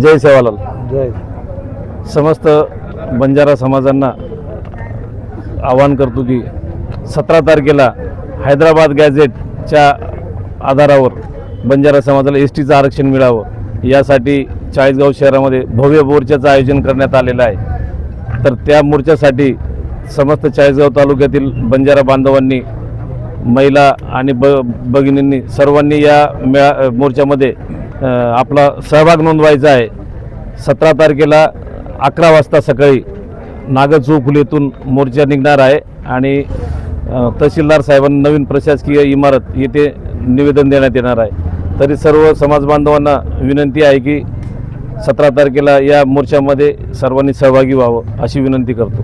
जय सेवालाल. जय. समस्त बंजारा समाजांना आवाहन करतो की सतरा तारखेला हैदराबाद गॅझेटच्या आधारावर बंजारा समाजाला एस टीचं आरक्षण मिळावं. यासाठी चाळीसगाव शहरामध्ये भव्य मोर्चाचं आयोजन करण्यात आलेलं आहे. तर त्या मोर्चासाठी समस्त चाळीसगाव तालुक्यातील बंजारा बांधवांनी महिला आणि ब भगिनींनी सर्वांनी या मेळा मोर्चामध्ये आपला सहभाग नोंदवायचा आहे. सतरा तारखेला अकरा वाजता सकाळी नागचौक येथून मोर्चा निघणार आहे आणि तहसीलदार साहेबांना नवीन प्रशासकीय इमारत येथे निवेदन देण्यात येणार आहे. तरी सर्व समाज बांधवांना विनंती आहे की सतरा तारखेला या मोर्चामध्ये सर्वांनी सहभागी व्हावं अशी विनंती करतो.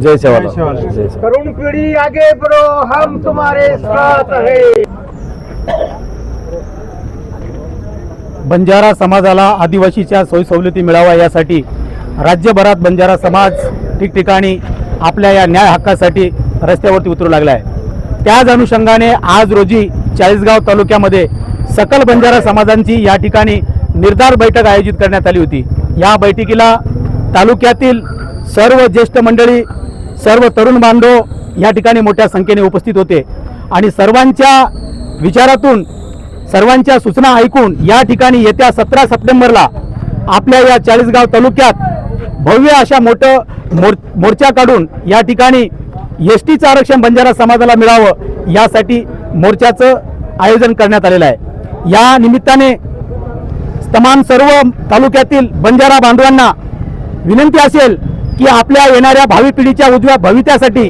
जय सेवालाल. तरुण पीढ़ी आगे बढ़ो हम तुम्हारे साथ है। बंजारा समाजाला आदिवासीच्या सोयी सवलती मिळावा यासाठी राज्यभरात बंजारा समाज ठिकठिकाणी आपल्या या न्याय हक्कासाठी रस्त्यावरती उतरू लागला आहे. त्याच अनुषंगाने आज रोजी चाळीसगाव तालुक्यामध्ये सकल बंजारा समाजांची या ठिकाणी निर्धार बैठक आयोजित करण्यात आली होती. या बैठकीला तालुक्यातील सर्व ज्येष्ठ मंडळी सर्व तरुण बांधव या ठिकाणी मोठ्या संख्येने उपस्थित होते आणि सर्वांच्या विचारातून सर्वांच्या सूचना ऐकून या ठिकाणी येत्या सतरा सप्टेंबरला आपल्या या चाळीसगाव तालुक्यात भव्य अशा मोठं मोर मोर्चा काढून या ठिकाणी एस टीचं आरक्षण बंजारा समाजाला मिळावं यासाठी मोर्चाचं आयोजन करण्यात आलेलं आहे. या निमित्ताने तमाम सर्व तालुक्यातील बंजारा बांधवांना विनंती असेल की आपल्या येणाऱ्या भावी पिढीच्या उजव्या भवित्यासाठी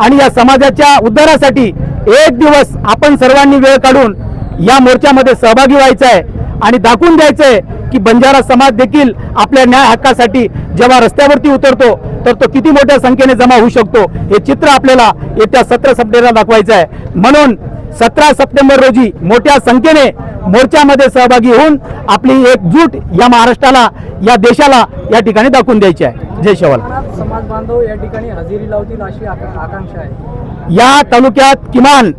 आणि या समाजाच्या उद्धारासाठी एक दिवस आपण सर्वांनी वेळ काढून या मोर्चामध्ये सहभागी व्हायचं आहे आणि दाखवून द्यायचं आहे की बंजारा समाज देखील आपल्या न्याय हक्कासाठी जेव्हा रस्त्यावरती उतरतो तर तो किती मोठ्या संख्येने जमा होऊ शकतो हे चित्र आपल्याला येत्या सतरा सप्टेंबरला दाखवायचं आहे. म्हणून सतरा सप्टेंबर रोजी मोठ्या संख्येने मोर्चामध्ये सहभागी होऊन आपली एकजूट या महाराष्ट्राला या देशाला या ठिकाणी दाखवून द्यायची आहे. जय शेवाल. समाज बांधव या ठिकाणी हजेरी लावतील अशी आका- आकांक्षा आहे. या तालुक्यात किमान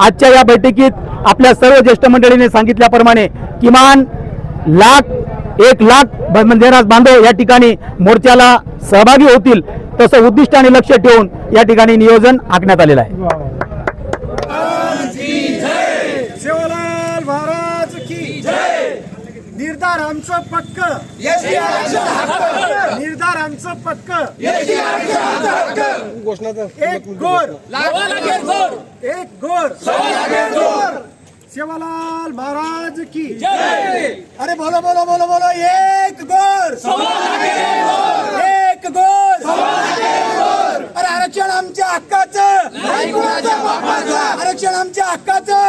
आजच्या या बैठकीत आपल्या सर्व ज्येष्ठ मंडळीने सांगितल्याप्रमाणे किमान लाख एक लाख ब- बंजारा बांधव या ठिकाणी मोर्चाला सहभागी होतील तसं उद्दिष्ट आणि लक्ष ठेवून या ठिकाणी नियोजन आखण्यात आलेलं आहे. सेवालाल महाराज की जय. निर्धार आमचं पक्क. निर्धार आमचं पक्क. एक गोर. एक गोर. सेवालाल महाराज की अरे बोलो बोलो बोलो बोलो एक गोर! एक गोर! अरे आरक्षण आमच्या हक्काचं! आरक्षण आमच्या हक्काचं!